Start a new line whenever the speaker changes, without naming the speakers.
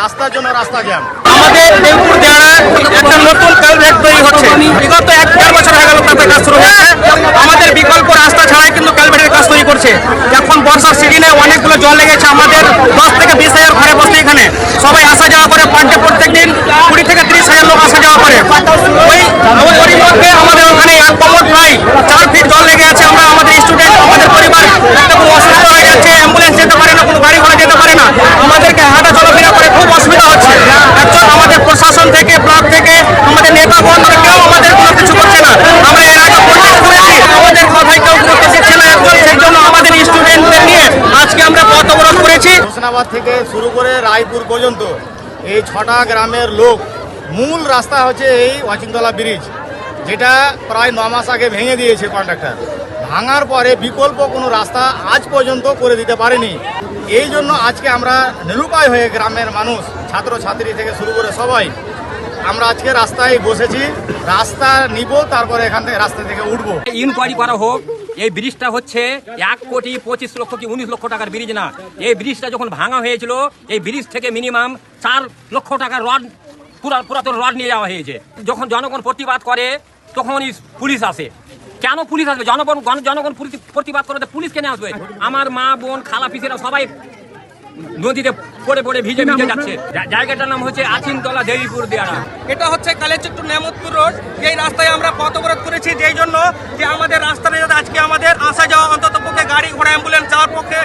রাস্তার জন্য রাস্তা জ্যাম।
আমাদের জেলার একটা নতুন কালভেট তৈরি হচ্ছে। বিগত এক বছর হয়ে গেল কাজ শুরু হয়েছে। আমাদের বিকল্প রাস্তা ছাড়াই কিন্তু কালভেটের কাজ তৈরি করছে। এখন বর্ষার সিজনে অনেকগুলো জল লেগেছে। আমাদের দশ থেকে বিশ হাজার ঘরে বসে এখানে সবাই আসা যাওয়া করে পার ডে প্রত্যেক দিন কুড়ি থেকে ত্রিশ হাজার লোক আসা যাওয়া করে ওই ওই মধ্যে আমাদের ওখানে এক কমর প্রায় চার ফিট জল লেগে আছে আমরা আমাদের স্টুডেন্ট আমাদের পরিবার একটা খুব অসুস্থ হয়ে যাচ্ছে অ্যাম্বুলেন্স যেতে পারে না কোনো গাড়ি ঘোড়া যেতে পারে না আমাদেরকে হাঁটা চলাফেরা করে খুব অসুবিধা হচ্ছে একজন আমাদের প্রশাসন থেকে ব্লক থেকে আমাদের নেতা বন্ধুরা কেউ আমাদের কোনো কিছু করছে না আমরা এর আগে প্রচার করেছি আমাদের কথায় কেউ গুরুত্ব দিচ্ছে না একজন সেই জন্য আমাদের স্টুডেন্টদের নিয়ে আজকে আমরা পথ অবরোধ করেছি
হোসনাবাদ থেকে শুরু করে রায়পুর পর্যন্ত এই ছটা গ্রামের লোক মূল রাস্তা হচ্ছে এই ওয়াচিংতলা ব্রিজ, যেটা প্রায় ন মাস আগে ভেঙে দিয়েছে কন্ট্রাক্টর। ভাঙার পরে বিকল্প কোনো রাস্তা আজ পর্যন্ত করে দিতে পারেনি। এই জন্য আজকে আমরা নিরুপায় হয়ে গ্রামের মানুষ ছাত্র ছাত্রী থেকে শুরু করে সবাই, আমরা আজকে রাস্তায় বসেছি। রাস্তা নিব, তারপরে এখান থেকে রাস্তা থেকে উঠবো।
ইনকোয়ারি করা হোক এই ব্রিজটা হচ্ছে এক কোটি পঁচিশ লক্ষ কি উনিশ লক্ষ টাকার ব্রিজ না। এই ব্রিজটা যখন ভাঙা হয়েছিল, এই ব্রিজ থেকে মিনিমাম চার লক্ষ টাকার রড, পুরা, পুরাতন রড নিয়ে যাওয়া হয়েছে। যখন জনগণ প্রতিবাদ করে তখন পুলিশ আসে। কেন পুলিশ আসবে? জনগণ জনগণ প্রতিবাদ করে পুলিশ কেন আসবে? আমার মা, বোন, খালা, পিসেরা সবাই নদীতে পড়ে পড়ে ভিজে ভিজে যাচ্ছে। জায়গাটার নাম হচ্ছে আচিনতলা দেবীপুর দেয়ারা।
এটা হচ্ছে কালেচট্টু নেমতপুর রোড। যেই রাস্তায় আমরা পথ অবরোধ করেছি যেই জন্য যে আমাদের রাস্তাটা যাতে আজকে আমাদের আসা যাওয়া অন্তত পক্ষে গাড়ি ঘোড়া অ্যাম্বুলেন্স যাওয়ার পক্ষে